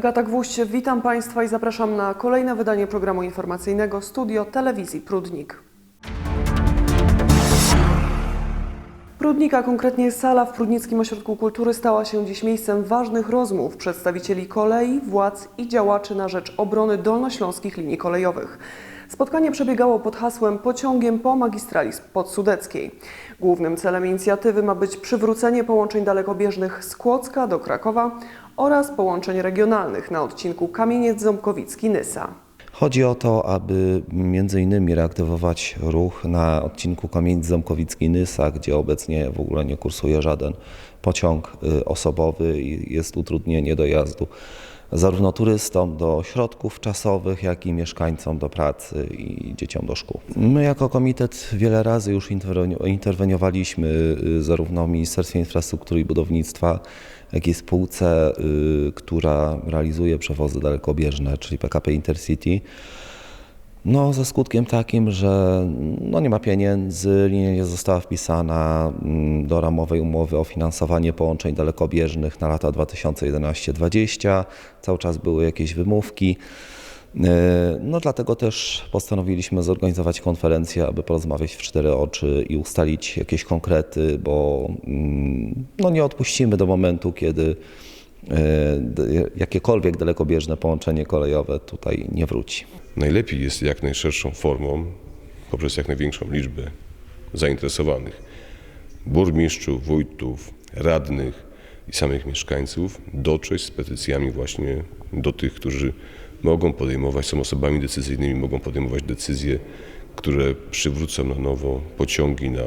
Agata Gwóźdź, witam Państwa i zapraszam na kolejne wydanie programu informacyjnego Studio Telewizji Prudnik. Prudnik, a konkretnie sala w Prudnickim Ośrodku Kultury stała się dziś miejscem ważnych rozmów przedstawicieli kolei, władz i działaczy na rzecz obrony dolnośląskich linii kolejowych. Spotkanie przebiegało pod hasłem Pociągiem po magistrali podsudeckiej. Głównym celem inicjatywy ma być przywrócenie połączeń dalekobieżnych z Kłodzka do Krakowa oraz połączeń regionalnych na odcinku Kamieniec-Ząbkowicki-Nysa. Chodzi o to, aby innymi reaktywować ruch na odcinku Kamienic-Ząbkowicki-Nysa, gdzie obecnie w ogóle nie kursuje żaden pociąg y, osobowy i jest utrudnienie dojazdu zarówno turystom do ośrodków czasowych, jak i mieszkańcom do pracy i dzieciom do szkół. My jako komitet wiele razy już interwenio- interweniowaliśmy y, zarówno w Ministerstwie Infrastruktury i Budownictwa, jak i spółce, y, która realizuje przewozy dalekobieżne, czyli PKP Intercity. No, ze skutkiem takim, że no, nie ma pieniędzy, linia nie została wpisana mm, do ramowej umowy o finansowanie połączeń dalekobieżnych na lata 2011-2020. Cały czas były jakieś wymówki. E, No, dlatego też postanowiliśmy zorganizować konferencję, aby porozmawiać w cztery oczy i ustalić jakieś konkrety, bo mm, no, nie odpuścimy do momentu, kiedy jakiekolwiek dalekobieżne połączenie kolejowe tutaj nie wróci. Najlepiej jest jak najszerszą formą, poprzez jak największą liczbę zainteresowanych burmistrzów, wójtów, radnych i samych mieszkańców dotrzeć z petycjami właśnie do tych, którzy mogą podejmować, są osobami decyzyjnymi, mogą podejmować decyzje, które przywrócą na nowo pociągi na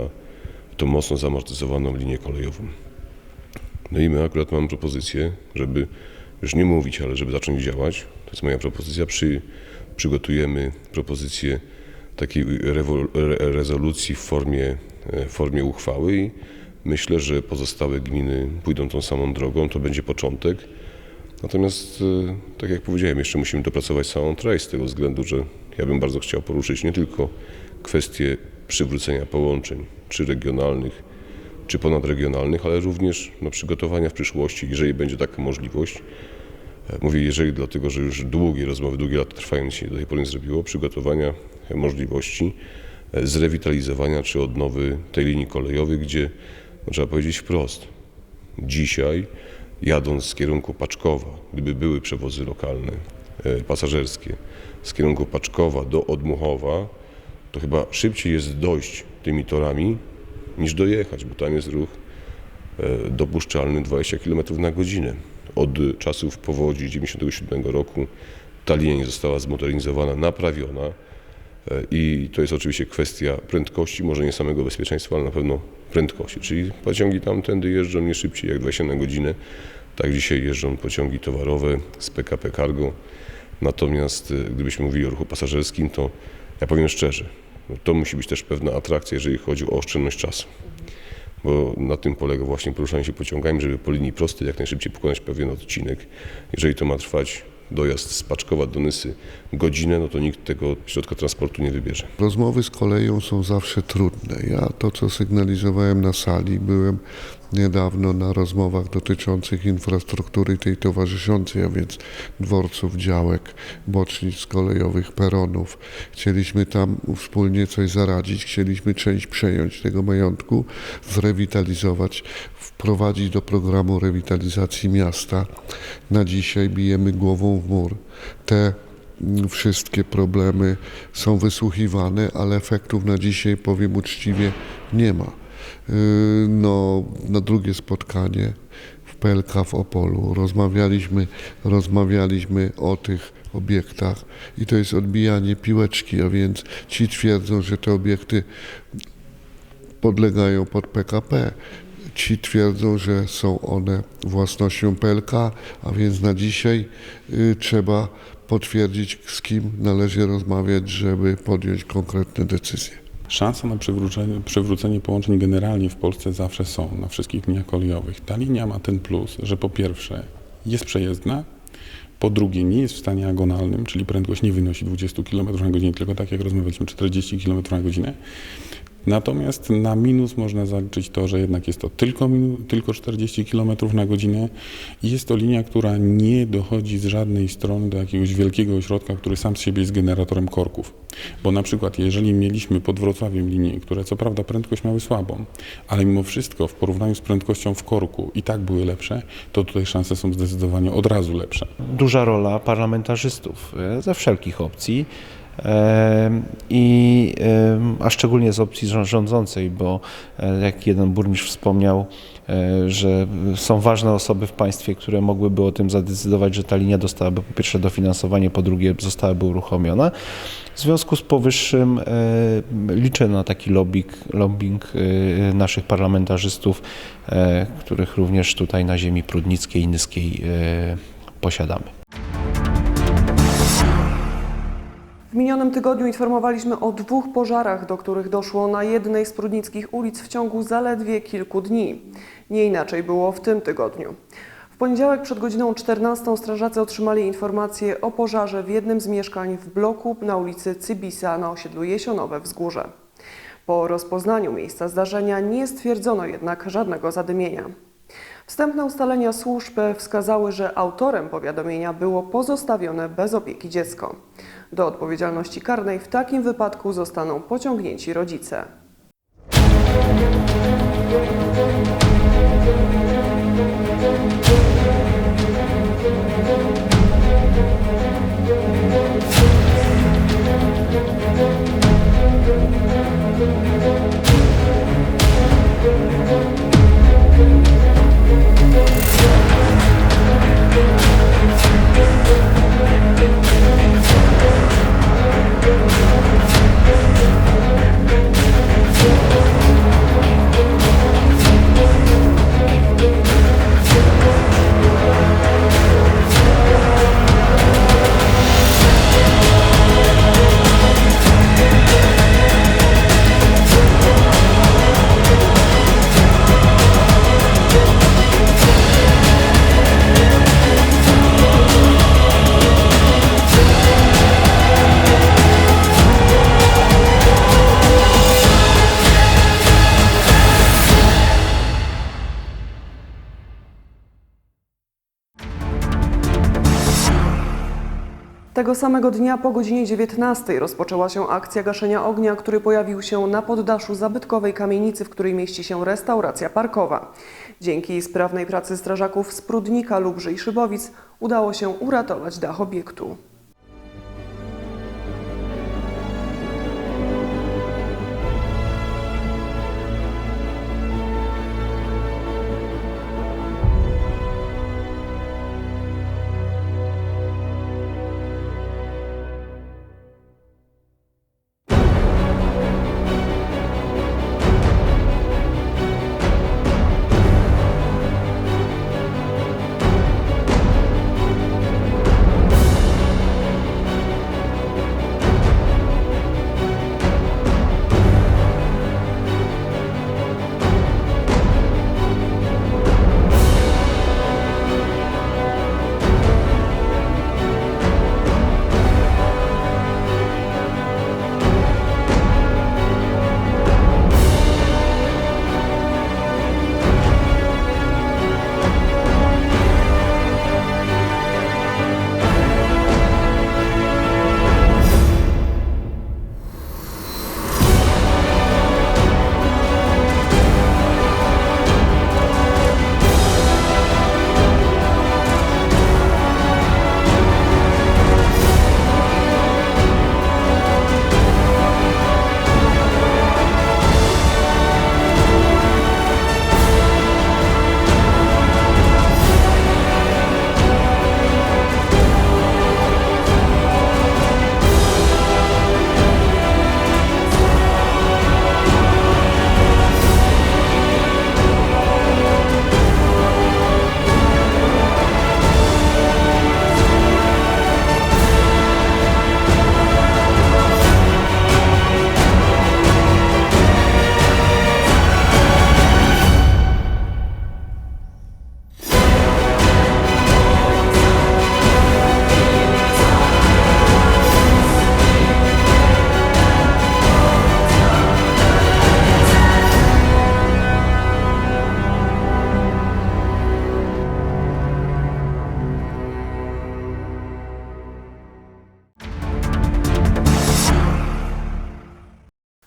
tą mocno zamortyzowaną linię kolejową. No i my akurat mamy propozycję, żeby już nie mówić, ale żeby zacząć działać. To jest moja propozycja. Przy, przygotujemy propozycję takiej rewo- re, rezolucji w formie, e, w formie uchwały i myślę, że pozostałe gminy pójdą tą samą drogą. To będzie początek. Natomiast, e, tak jak powiedziałem, jeszcze musimy dopracować całą treść z tego względu, że ja bym bardzo chciał poruszyć nie tylko kwestię przywrócenia połączeń, czy regionalnych, czy ponadregionalnych, ale również no, przygotowania w przyszłości, jeżeli będzie taka możliwość. E, Mówię jeżeli, dlatego że już długie rozmowy, długie lata trwają, się do tej pory nie zrobiło, przygotowania e, możliwości e, zrewitalizowania czy odnowy tej linii kolejowej, gdzie no, trzeba powiedzieć wprost, dzisiaj jadąc z kierunku Paczkowa, gdyby były przewozy lokalne, pasażerskie, z kierunku Paczkowa do Odmuchowa, to chyba szybciej jest dojść tymi torami niż dojechać, bo tam jest ruch e, dopuszczalny 20 km na godzinę. Od czasów powodzi 97 roku ta linia została zmodernizowana, naprawiona e, i to jest oczywiście kwestia prędkości, może nie samego bezpieczeństwa, ale na pewno prędkości. Czyli pociągi tamtędy jeżdżą nie szybciej jak 20 na godzinę. Tak dzisiaj jeżdżą pociągi towarowe z PKP Cargo. Natomiast e, gdybyśmy mówili o ruchu pasażerskim, to ja powiem szczerze, to musi być też pewna atrakcja, jeżeli chodzi o oszczędność czasu. Bo na tym polega właśnie poruszanie się pociągami, żeby po linii prostej jak najszybciej pokonać pewien odcinek. Jeżeli to ma trwać dojazd z Paczkowa do Nysy godzinę, no to nikt tego środka transportu nie wybierze. Rozmowy z koleją są zawsze trudne. Ja to, co sygnalizowałem na sali, byłem niedawno na rozmowach dotyczących infrastruktury tej towarzyszącej, a więc dworców, działek, bocznic kolejowych, peronów. Chcieliśmy tam wspólnie coś zaradzić, chcieliśmy część przejąć tego majątku, zrewitalizować, wprowadzić do programu rewitalizacji miasta. Na dzisiaj bijemy głową w mur. Te mm, wszystkie problemy są wysłuchiwane, ale efektów na dzisiaj, powiem uczciwie, nie ma. Yy, No, na drugie spotkanie w PLK w Opolu rozmawialiśmy, rozmawialiśmy o tych obiektach i to jest odbijanie piłeczki, a więc ci twierdzą, że te obiekty podlegają pod PKP. Ci twierdzą, że są one własnością PLK, a więc na dzisiaj y, trzeba potwierdzić, z kim należy rozmawiać, żeby podjąć konkretne decyzje. Szanse na przywrócenie, przywrócenie połączeń generalnie w Polsce zawsze są na wszystkich liniach kolejowych. Ta linia ma ten plus, że po pierwsze jest przejezdna, po drugie nie jest w stanie agonalnym, czyli prędkość nie wynosi 20 km na godzinę, tylko tak jak rozmawialiśmy 40 km na godzinę. Natomiast na minus można zaliczyć to, że jednak jest to tylko, tylko 40 km na godzinę i jest to linia, która nie dochodzi z żadnej strony do jakiegoś wielkiego ośrodka, który sam z siebie jest generatorem korków. Bo na przykład, jeżeli mieliśmy pod Wrocławiem linię, które co prawda prędkość miały słabą, ale mimo wszystko w porównaniu z prędkością w korku i tak były lepsze, to tutaj szanse są zdecydowanie od razu lepsze. duża rola parlamentarzystów ze wszelkich opcji. I, a szczególnie z opcji rzą- rządzącej, bo e, jak jeden burmistrz wspomniał, e, że są ważne osoby w państwie, które mogłyby o tym zadecydować, że ta linia dostałaby po pierwsze dofinansowanie, po drugie zostałaby uruchomiona. W związku z powyższym e, liczę na taki lobbying, lobbying naszych parlamentarzystów, których również tutaj na ziemi prudnickiej i nyskiej posiadamy. W minionym tygodniu informowaliśmy o dwóch pożarach, do których doszło na jednej z prudnickich ulic w ciągu zaledwie kilku dni. Nie inaczej było w tym tygodniu. W poniedziałek przed godziną 14 strażacy otrzymali informację o pożarze w jednym z mieszkań w bloku na ulicy Cybisa na osiedlu Jesionowe Wzgórze. Po rozpoznaniu miejsca zdarzenia nie stwierdzono jednak żadnego zadymienia. Wstępne ustalenia służb wskazały, że autorem powiadomienia było pozostawione bez opieki dziecko. Do odpowiedzialności karnej w takim wypadku zostaną pociągnięci rodzice. Tego samego dnia po godzinie 19 rozpoczęła się akcja gaszenia ognia, który pojawił się na poddaszu zabytkowej kamienicy, w której mieści się restauracja parkowa. Dzięki sprawnej pracy strażaków z Prudnika, Lubrzy i Szybowic udało się uratować dach obiektu.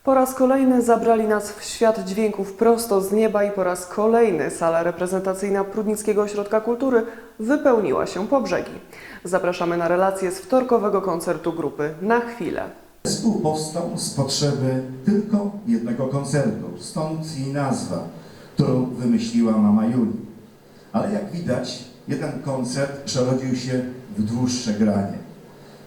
Po raz kolejny zabrali nas w świat dźwięków prosto z nieba i po raz kolejny sala reprezentacyjna Prudnickiego Ośrodka Kultury wypełniła się po brzegi. Zapraszamy na relację z wtorkowego koncertu grupy Na chwilę. Zespół powstał z potrzeby tylko jednego koncertu, stąd i nazwa, którą wymyśliła mama Juli. Ale jak widać, jeden koncert przerodził się w dłuższe granie.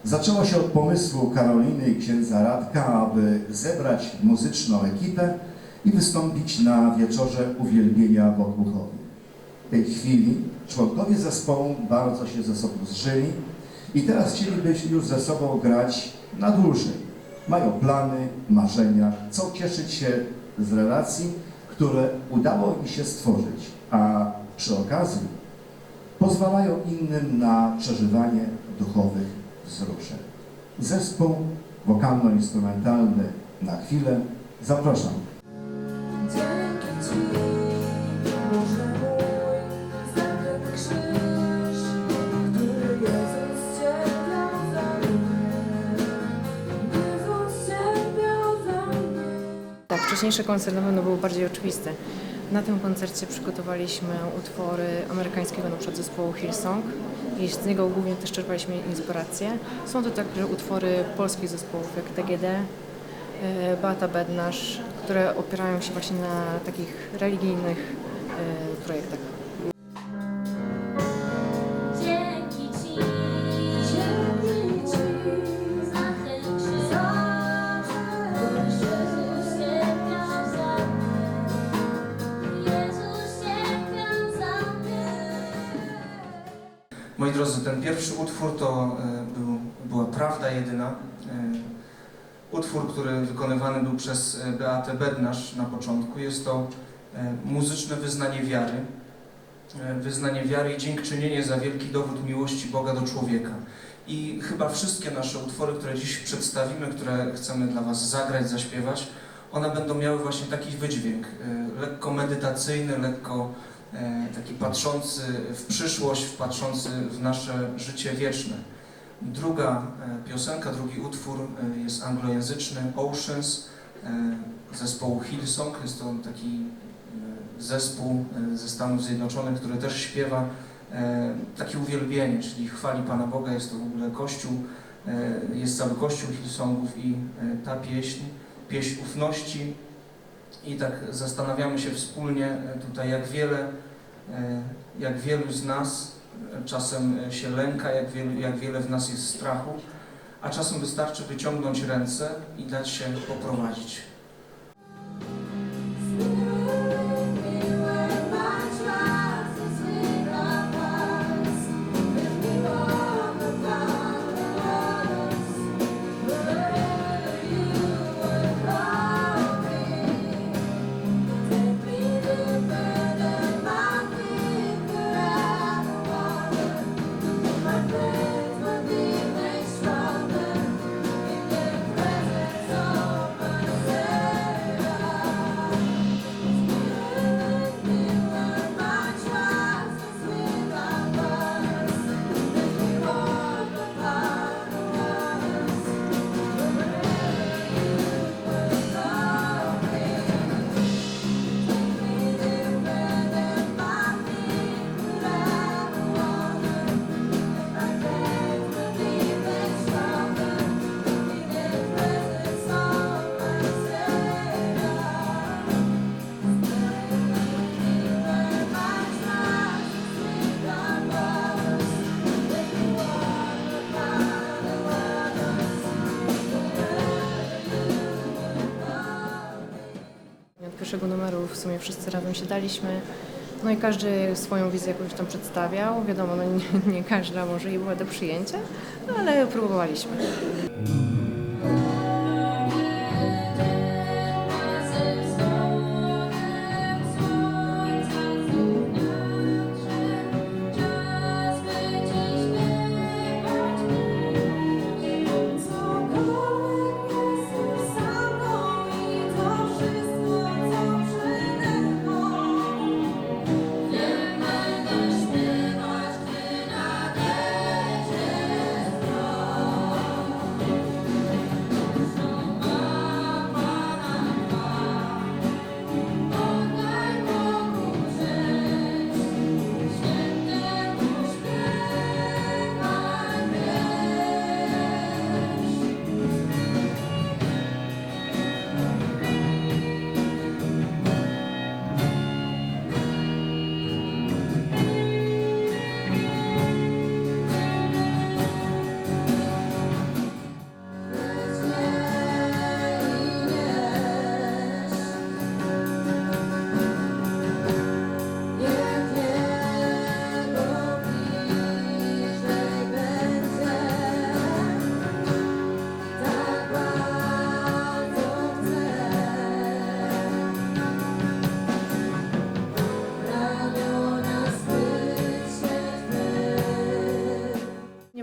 Zaczęło się od pomysłu Karoliny i księdza Radka, aby zebrać muzyczną ekipę i wystąpić na wieczorze uwielbienia w. W tej chwili członkowie zespołu bardzo się ze sobą zżyli i teraz chcieliby już ze sobą grać na dłużej. Mają plany, marzenia, chcą cieszyć się z relacji, które udało im się stworzyć, a przy okazji pozwalają innym na przeżywanie duchowych Zespół wokalno-instrumentalny na chwilę zapraszam. Dzięki Ci, Boże mój, za ten krzyż, który Jezus cierpiał za mnie. Jezus cierpiał za mnie. Tak, wcześniejszy koncert na pewno był bardziej oczywisty. Na tym koncercie przygotowaliśmy utwory amerykańskiego na przykład zespołu Hillsong i z niego głównie też czerpaliśmy inspirację. Są to także utwory polskich zespołów jak TGD, e, Beata Bednarz, które opierają się właśnie na takich religijnych e, projektach. Utwór to e, był, była Prawda Jedyna. E, Utwór, który wykonywany był przez e, Beatę Bednarz na początku. Jest to muzyczne wyznanie wiary. Wyznanie wiary i dziękczynienie za wielki dowód miłości Boga do człowieka. I chyba wszystkie nasze utwory, które dziś przedstawimy, które chcemy dla Was zagrać, zaśpiewać, one będą miały właśnie taki wydźwięk, lekko medytacyjny, lekko taki patrzący w przyszłość, patrzący w nasze życie wieczne. Druga e, piosenka, drugi utwór e, jest anglojęzyczny, Oceans, e, zespołu Hillsong. Jest to taki e, zespół e, ze Stanów Zjednoczonych, który też śpiewa e, takie uwielbienie, czyli chwali Pana Boga. Jest to w ogóle kościół, e, jest cały kościół Hillsongów i e, ta pieśń, pieśń ufności. I tak zastanawiamy się wspólnie e, tutaj, jak wiele, e, jak wielu z nas e, czasem się lęka, jak wiele, jak wiele w nas jest strachu, a czasem wystarczy wyciągnąć ręce i dać się poprowadzić. Pierwszego numeru w sumie wszyscy razem siadaliśmy, no i każdy swoją wizję jakąś tam przedstawiał. Wiadomo, no nie, nie każda może i była do przyjęcia, ale próbowaliśmy.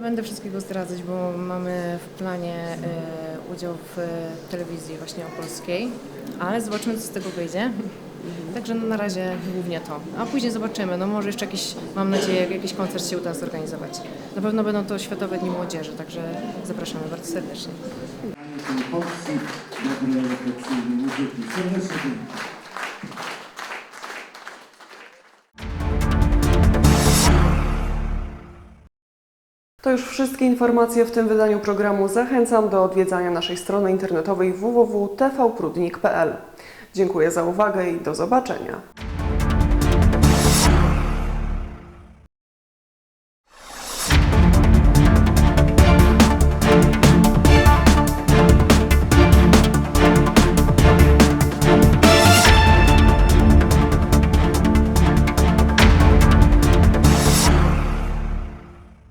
Będę wszystkiego zdradzać, bo mamy w planie e, udział w e, telewizji właśnie opolskiej, ale zobaczymy, co z tego wyjdzie. Także no, na razie głównie to. A później zobaczymy. No może jeszcze jakiś, mam nadzieję, jakiś koncert się uda zorganizować. Na pewno będą to Światowe Dni Młodzieży, także zapraszamy bardzo serdecznie. Serdecznie dziękuję. To już wszystkie informacje w tym wydaniu programu. Zachęcam do odwiedzania naszej strony internetowej www.tvprudnik.pl. Dziękuję za uwagę i do zobaczenia.